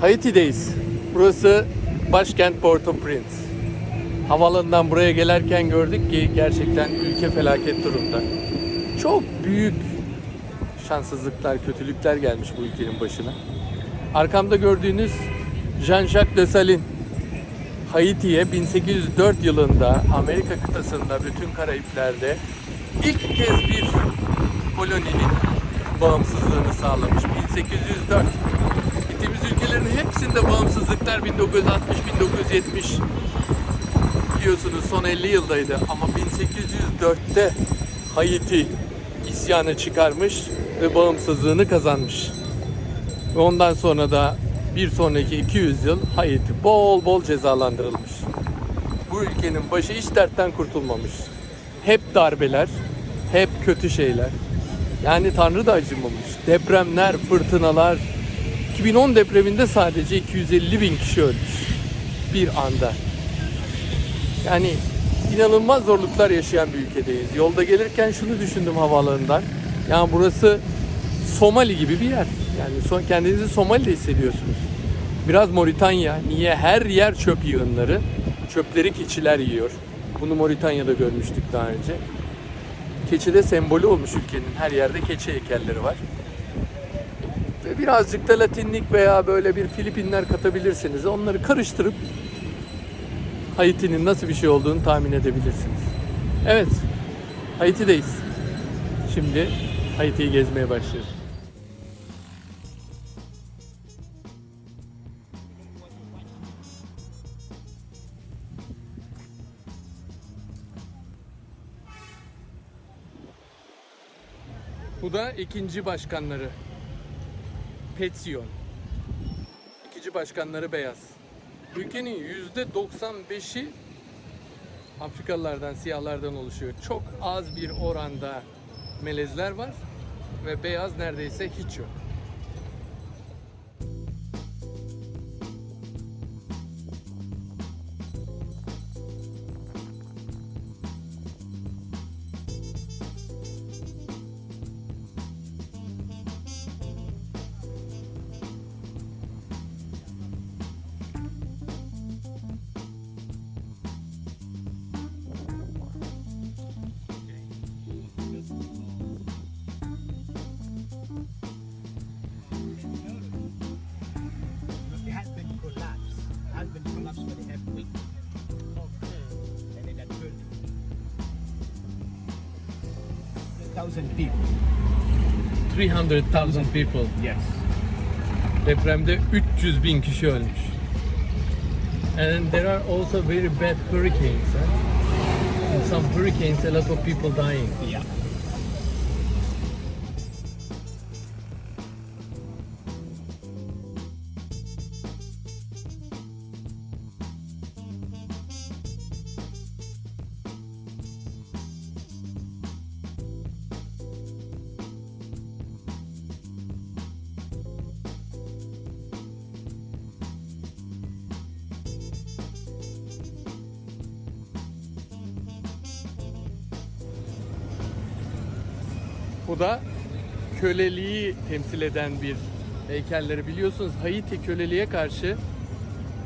Haiti'deyiz. Burası başkent Port-au-Prince. Havalanından buraya gelerken gördük ki gerçekten ülke felaket durumda. Çok büyük şanssızlıklar, kötülükler gelmiş bu ülkenin başına. Arkamda gördüğünüz Jean-Jacques Dessalines Haiti'ye 1804 yılında Amerika kıtasında bütün Karayipler'de ilk kez bir koloninin bağımsızlığını sağlamış. 1804. Gittiğimiz ülkelerin hepsinde bağımsızlıklar 1960-1970 biliyorsunuz son 50 yıldaydı ama 1804'te Haiti isyanı çıkarmış ve bağımsızlığını kazanmış. Ve ondan sonra da bir sonraki 200 yıl Haiti bol bol cezalandırılmış. Bu ülkenin başı hiç dertten kurtulmamış. Hep darbeler, hep kötü şeyler. Yani Tanrı da acımamış. Depremler, fırtınalar. 2010 depreminde sadece 250 bin kişi ölmüş. Bir anda. Yani inanılmaz zorluklar yaşayan bir ülkedeyiz. Yolda gelirken şunu düşündüm havaalanından. Yani burası Somali gibi bir yer. Yani son kendinizi Somali'de hissediyorsunuz. Biraz Moritanya. Niye? Her yer çöp yığınları. Çöpleri keçiler yiyor. Bunu Moritanya'da görmüştük daha önce. Keçi de sembolü olmuş ülkenin. Her yerde keçi heykelleri var. Ve birazcık da Latinlik veya böyle bir Filipinler katabilirsiniz. Onları karıştırıp Haiti'nin nasıl bir şey olduğunu tahmin edebilirsiniz. Evet, Haiti'deyiz. Şimdi Haiti'yi gezmeye başlıyoruz. Bu da ikinci başkanları. Petsion. İkinci başkanları beyaz. Ülkenin yüzde 95'i Afrikalılardan, siyahlardan oluşuyor. Çok az bir oranda melezler var ve beyaz neredeyse hiç yok. 300,000 people. 300,000 people. Yes. Depremde 300 bin kişi ölmüş. And there are also very bad hurricanes. Eh? Huh? Some hurricanes, a lot of people dying. Yeah. Bu da köleliği temsil eden bir heykelleri biliyorsunuz Haiti köleliğe karşı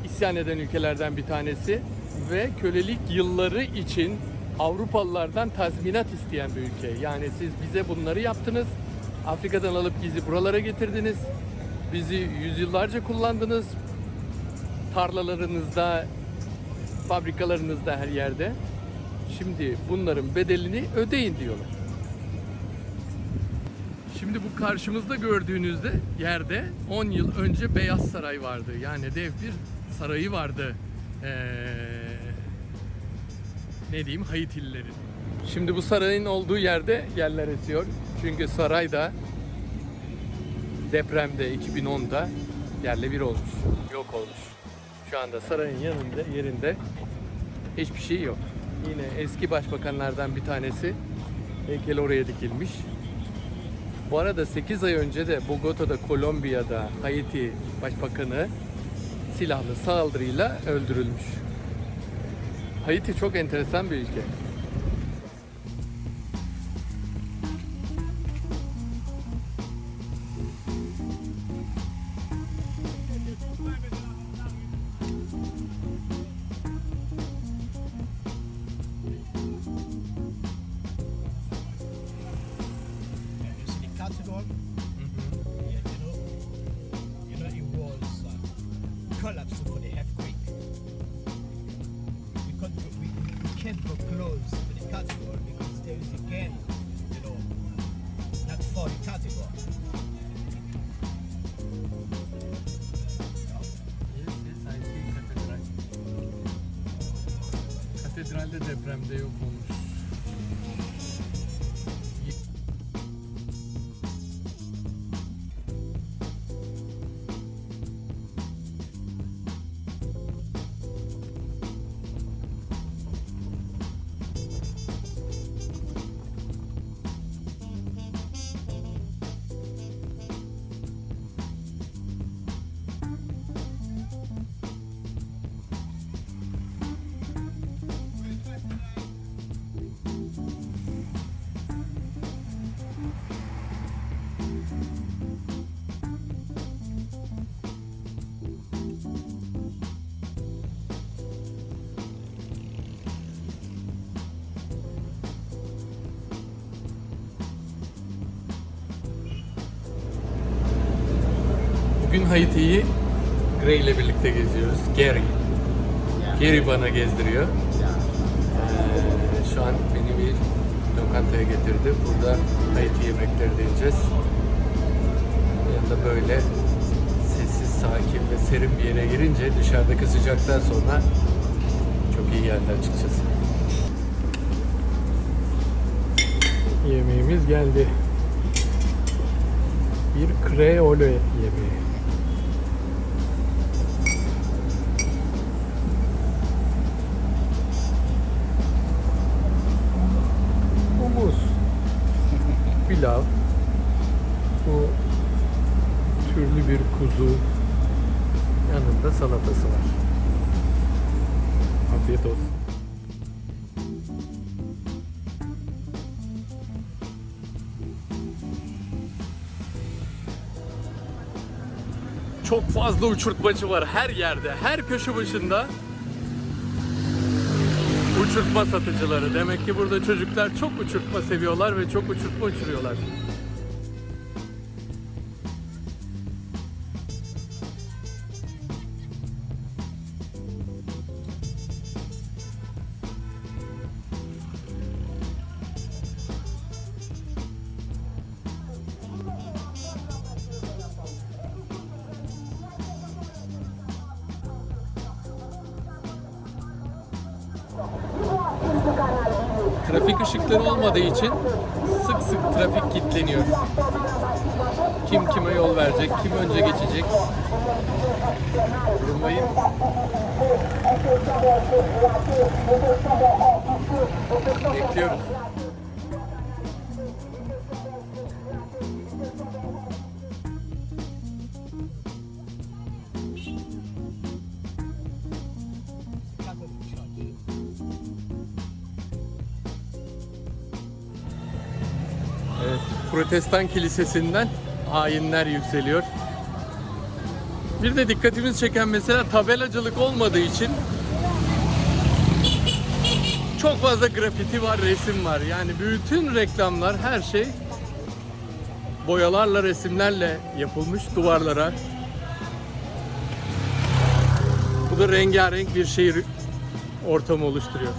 isyan eden ülkelerden bir tanesi ve kölelik yılları için Avrupalılardan tazminat isteyen bir ülke. Yani siz bize bunları yaptınız. Afrika'dan alıp bizi buralara getirdiniz. Bizi yüzyıllarca kullandınız. Tarlalarınızda, fabrikalarınızda her yerde. Şimdi bunların bedelini ödeyin diyorlar. Şimdi bu karşımızda gördüğünüzde yerde 10 yıl önce Beyaz Saray vardı. Yani dev bir sarayı vardı. Ee, ne diyeyim Haitililerin. Şimdi bu sarayın olduğu yerde yerler esiyor. Çünkü saray da depremde 2010'da yerle bir olmuş. Yok olmuş. Şu anda sarayın yanında yerinde hiçbir şey yok. Yine eski başbakanlardan bir tanesi heykel oraya dikilmiş. Bu arada 8 ay önce de Bogota'da, Kolombiya'da Haiti Başbakanı silahlı saldırıyla öldürülmüş. Haiti çok enteresan bir ülke. Katedralde depremde yok olmuş. Bugün Haiti'yi Gray ile birlikte geziyoruz. Gary. Gary bana gezdiriyor. Ee, şu an beni bir lokantaya getirdi. Burada Haiti yemekleri deneyeceğiz. Yanında böyle sessiz, sakin ve serin bir yere girince dışarıdaki sıcaktan sonra çok iyi geldi açıkçası. Yemeğimiz geldi. Bir kreole yemeği. Pilav. Bu türlü bir kuzu. Yanında salatası var. Afiyet olsun. Çok fazla uçurtmacı var her yerde, her köşe başında. Uçurtma satıcıları. Demek ki burada çocuklar çok uçurtma seviyorlar ve çok uçurtma uçuruyorlar. Trafik ışıkları olmadığı için sık sık trafik kilitleniyor. Kim kime yol verecek, kim önce geçecek. Durmayın. Bekliyoruz. Protestan kilisesinden ayinler yükseliyor. Bir de dikkatimizi çeken mesela tabelacılık olmadığı için çok fazla grafiti var, resim var. Yani bütün reklamlar, her şey boyalarla, resimlerle yapılmış duvarlara. Bu da rengarenk bir şehir ortamı oluşturuyor.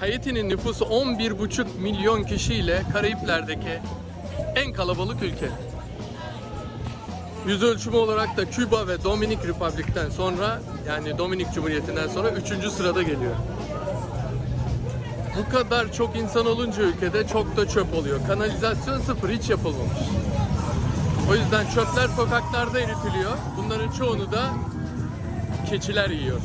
Haiti'nin nüfusu 11,5 milyon kişiyle Karayipler'deki en kalabalık ülke. Yüz ölçümü olarak da Küba ve Dominik Republik'ten sonra yani Dominik Cumhuriyeti'nden sonra 3. sırada geliyor. Bu kadar çok insan olunca ülkede çok da çöp oluyor. Kanalizasyon sıfır hiç yapılmamış. O yüzden çöpler sokaklarda eritiliyor. Bunların çoğunu da keçiler yiyor.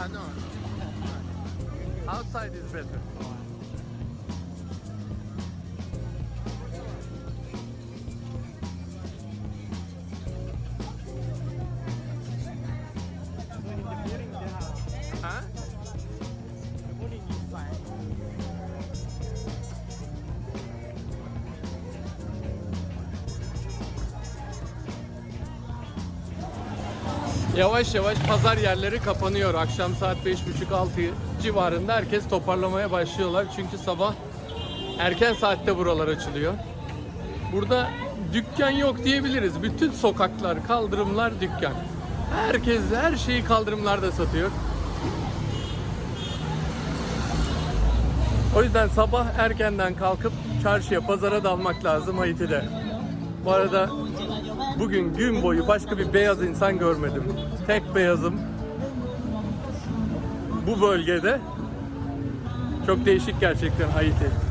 Ah, no. Outside is better. Yavaş yavaş pazar yerleri kapanıyor. Akşam saat 5.30-6 civarında herkes toparlamaya başlıyorlar. Çünkü sabah erken saatte buralar açılıyor. Burada dükkan yok diyebiliriz. Bütün sokaklar, kaldırımlar dükkan. Herkes her şeyi kaldırımlarda satıyor. O yüzden sabah erkenden kalkıp çarşıya, pazara dalmak lazım Haiti'de. Bu arada bugün gün boyu başka bir beyaz insan görmedim. Tek beyazım bu bölgede. Çok değişik gerçekten Haiti.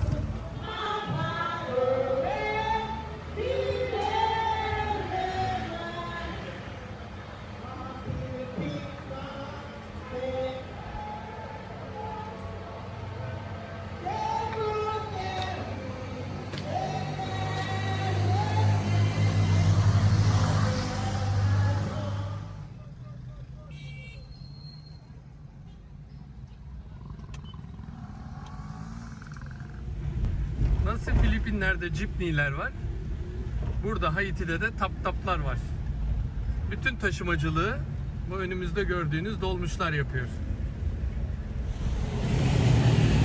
Nasıl Filipinler'de cipniler var? Burada Haiti'de de tap taplar var. Bütün taşımacılığı bu önümüzde gördüğünüz dolmuşlar yapıyor.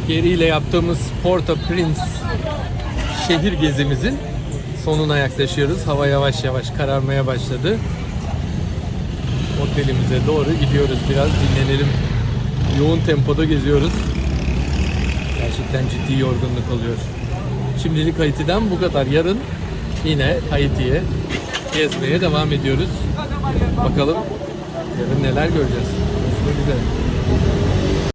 Geriyle yaptığımız Port-au-Prince şehir gezimizin sonuna yaklaşıyoruz. Hava yavaş yavaş kararmaya başladı. Otelimize doğru gidiyoruz. Biraz dinlenelim. Yoğun tempoda geziyoruz. Gerçekten ciddi yorgunluk oluyor. Şimdilik Haiti'den bu kadar. Yarın yine Haiti'ye gezmeye devam ediyoruz. Bakalım yarın neler göreceğiz. Görüşmek üzere.